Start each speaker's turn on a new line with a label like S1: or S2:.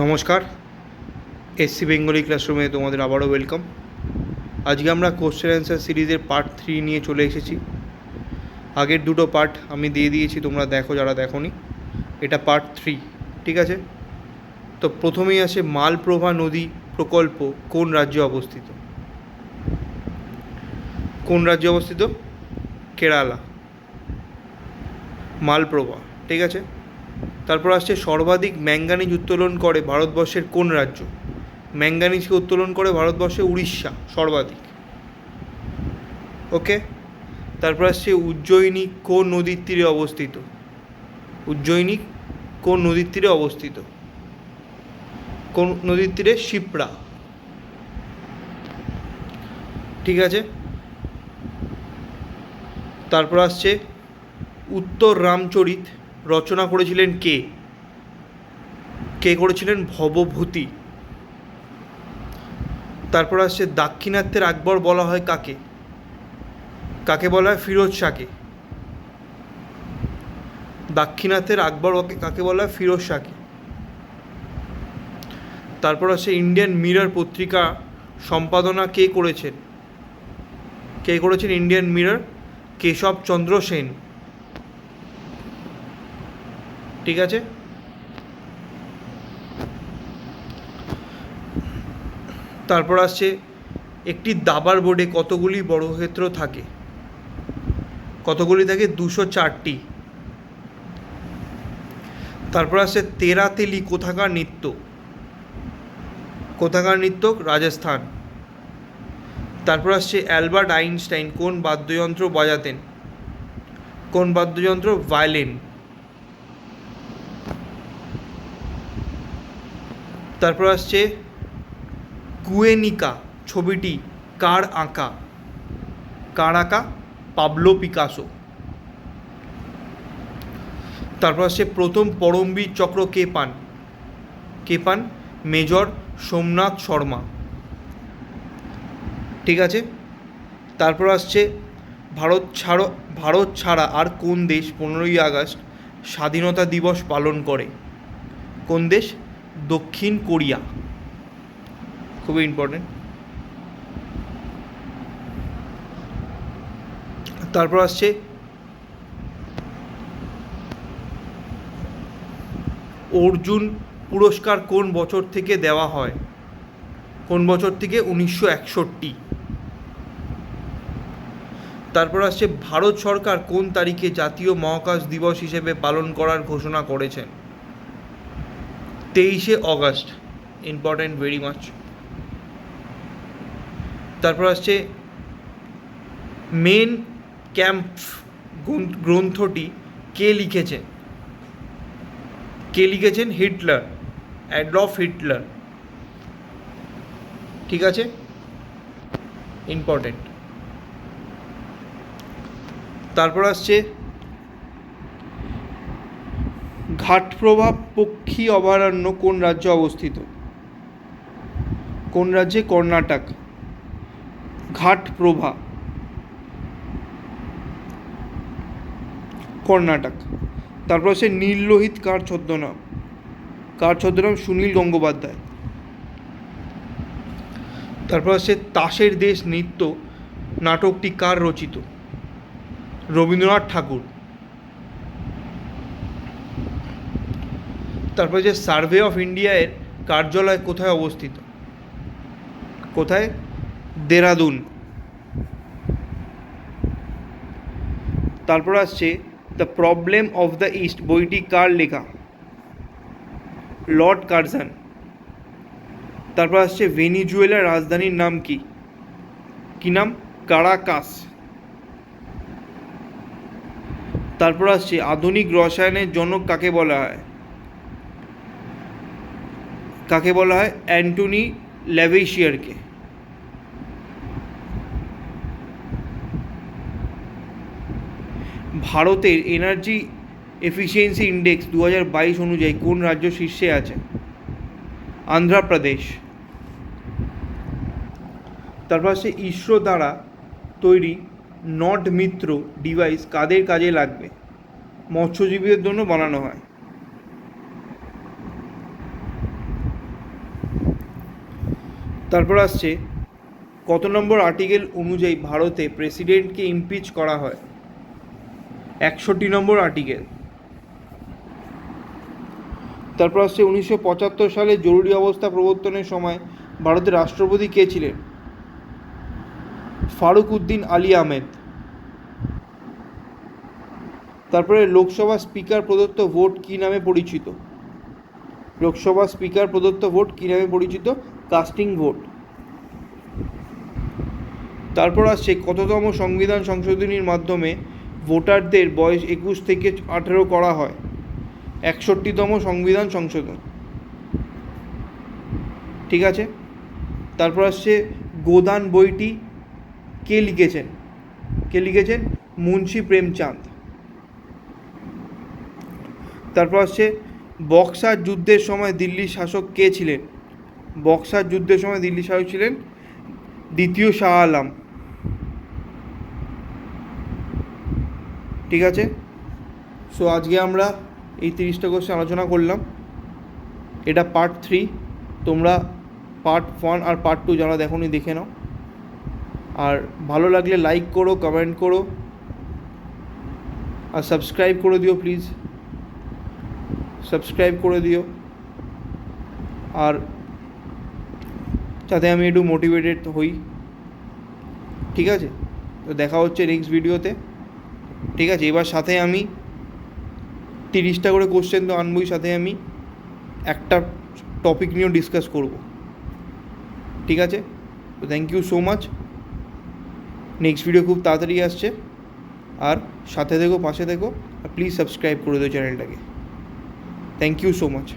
S1: নমস্কার। SC Bengali ক্লাসরুমে তোমাদের আবারও ওয়েলকাম। আজকে আমরা কোশ্চেন অ্যান্সার সিরিজের পার্ট থ্রি নিয়ে চলে এসেছি। আগের দুটো পার্ট আমি দিয়ে দিয়েছি, তোমরা দেখো যারা দেখোনি। এটা পার্ট থ্রি, ঠিক আছে? তো প্রথমেই আছে মালপ্রভা নদী প্রকল্প, কোন রাজ্যে অবস্থিত? কোন রাজ্যে অবস্থিত? কেরালা। মালপ্রভা, ঠিক আছে? তারপর আসছে সর্বাধিক ম্যাঙ্গানিজ উত্তোলন করে ভারতবর্ষের কোন রাজ্য? ম্যাঙ্গানিজকে উত্তোলন করে ভারতবর্ষে উড়িষ্যা, সর্বাধিক। ওকে? তারপর আসছে উজ্জয়িনী কোন নদীর তীরে অবস্থিত? উজ্জয়িনী কোন নদীর তীরে অবস্থিত? কোন নদীর তীরে? শিপ্রা। ঠিক আছে? তারপর আসছে উত্তর রামচরিত। রচনা করেছিলেন কে? কে করেছিলেন? ভবভূতি। তারপর আসছে দাক্ষিণাত্যের আকবর বলা হয় কাকে? কাকে বলা হয়? ফিরোজ শাহকে। দাক্ষিণাত্যের আকবর কাকে বলা হয়? ফিরোজ শাহকে। তারপর আসছে ইন্ডিয়ান মিরর পত্রিকা সম্পাদনা কে করেছেন? কে করেছেন? Indian Mirror Keshab Chandra Sen. ঠিক আছে? তারপর আসছে, একটি দাবার বোর্ডে কতগুলি বর্গক্ষেত্র থাকে? কতগুলি থাকে? দুশো চারটি। তারপর আসছে, তেরাতেলি কোথাকার নৃত্য? কোথাকার নৃত্য? রাজস্থান। তারপর আসছে, অ্যালবার্ট আইনস্টাইন কোন বাদ্যযন্ত্র বাজাতেন? কোন বাদ্যযন্ত্র? ভায়োলিন। তারপর আসছে কুয়েনিকা, ছবিটি কার আঁকা? কার আঁকা? Pablo Picasso. তারপর আসছে প্রথম পরমবীর চক্র কে পান? কে পান? মেজর সোমনাথ শর্মা। ঠিক আছে? তারপর আসছে ভারত ছাড়ো, ভারত ছাড়া আর কোন দেশ পনেরোই আগস্ট স্বাধীনতা দিবস পালন করে? কোন দেশ? দক্ষিণ কোরিয়া। খুবই ইম্পর্টেন্ট তারপর আসছে অর্জুন পুরস্কার কোন বছর থেকে দেওয়া হয়? কোন বছর থেকে? উনিশশো একষট্টি। তারপর আসছে, ভারত সরকার কোন তারিখে জাতীয় মহাকাশ দিবস হিসেবে পালন করার ঘোষণা করেছেন? তেইশে অগস্ট ইম্পর্ট্যান্ট ভেরি মাচ তারপর আসছে মেন ক্যাম্প গ্রন্থটি কে লিখেছেন কে লিখেছেন? Hitler, Adolf Hitler. ঠিক আছে? ইম্পর্টেন্ট তারপর আসছে ঘাটপ্রভা পক্ষী অভয়ারণ্য কোন রাজ্যে অবস্থিত? কোন রাজ্যে? কর্ণাটক। ঘাটপ্রভা। কর্ণাটক। তারপর আছে নীললোহিত কার ছদ্মনাম। কার ছদ্মনাম? সুনীল গঙ্গোপাধ্যায়। তারপর আছে তাসের দেশ নৃত্য নাটকটি কার রচিত? রবীন্দ্রনাথ ঠাকুর। তারপর যে সার্ভে অফ ইন্ডিয়া এর কার্যালয় কোথায় অবস্থিত? কোথায়? দেরাদুন। তারপর আসছে the problem of the East বইটি কার লেখা? Lord Curzon. তারপর আসছে ভেনিজুয়েলার রাজধানীর নাম কি? কি নাম? কারাকাস। তারপর আসছে আধুনিক রসায়নের জনক কাকে বলা হয়? কাকে বলা হয়? অ্যান্টনি ল্যাভেশিয়ারকে। ভারতের এনার্জি এফিসিয়েন্সি ইন্ডেক্স দু বাইশ অনুযায়ী কোন রাজ্য শীর্ষে আছে? অন্ধ্রপ্রদেশ তারপর আছে ইসরো দ্বারা তৈরি নট মিত্র ডিভাইস কাদের কাজে লাগবে? মৎস্যজীবীদের জন্য বানানো হয়। তারপর আসছে, কত নম্বর আর্টিকেল অনুযায়ী ভারতে প্রেসিডেন্টকে ইমপিচ করা হয়? একষট্টি নম্বর আর্টিকেল। তারপর আসছে, উনিশশো পঁচাত্তর সালে জরুরি অবস্থা প্রবর্তনের সময় ভারতের রাষ্ট্রপতি কে ছিলেন? ফারুক উদ্দিন আলী আহমেদ। তারপরে লোকসভা স্পিকার প্রদত্ত ভোট কী নামে পরিচিত? লোকসভা স্পিকার প্রদত্ত ভোট কী নামে পরিচিত? Casting vote. তারপর আসছে, কততম সংবিধান সংশোধনীর মাধ্যমে ভোটারদের বয়স একুশ থেকে আঠেরো করা হয়? একষট্টিতম সংবিধান সংশোধন। ঠিক আছে? তারপর আসছে, গোদান বইটি কে লিখেছেন? কে লিখেছেন? মুন্সি প্রেমচাঁদ। তারপর আসছে বক্সার যুদ্ধের সময় দিল্লির শাসক কে ছিলেন? বক্সার যুদ্ধের সময় দিল্লির শাসক ছিলেন দ্বিতীয় শাহ আলম। ঠিক আছে? সো আজকে আমরা এই তিরিশটা কোশ্চেন আলোচনা করলাম। এটা পার্ট থ্রি তোমরা পার্ট ওয়ান আর পার্ট টু যারা দেখোনি, দেখে নাও। আর ভালো লাগলে লাইক করো কমেন্ট করো। আর সাবস্ক্রাইব করে দিও প্লিজ সাবস্ক্রাইব করে দিও। আর যাতে আমি একটু মোটিভেটেড হই। ঠিক আছে? তো দেখা হচ্ছে নেক্সট ভিডিওতে ঠিক আছে? এবার সাথে আমি তিরিশটা করে কোশ্চেন তো আনবই, সাথে আমি একটা টপিক নিয়েও ডিসকাস করব। ঠিক আছে? তো thank you so much next video খুব তাড়াতাড়ি আসছে। আর সাথে থেকো, পাশে থেকো। আর প্লিজ সাবস্ক্রাইব করে দিও চ্যানেলটাকে থ্যাংক ইউ সো মাচ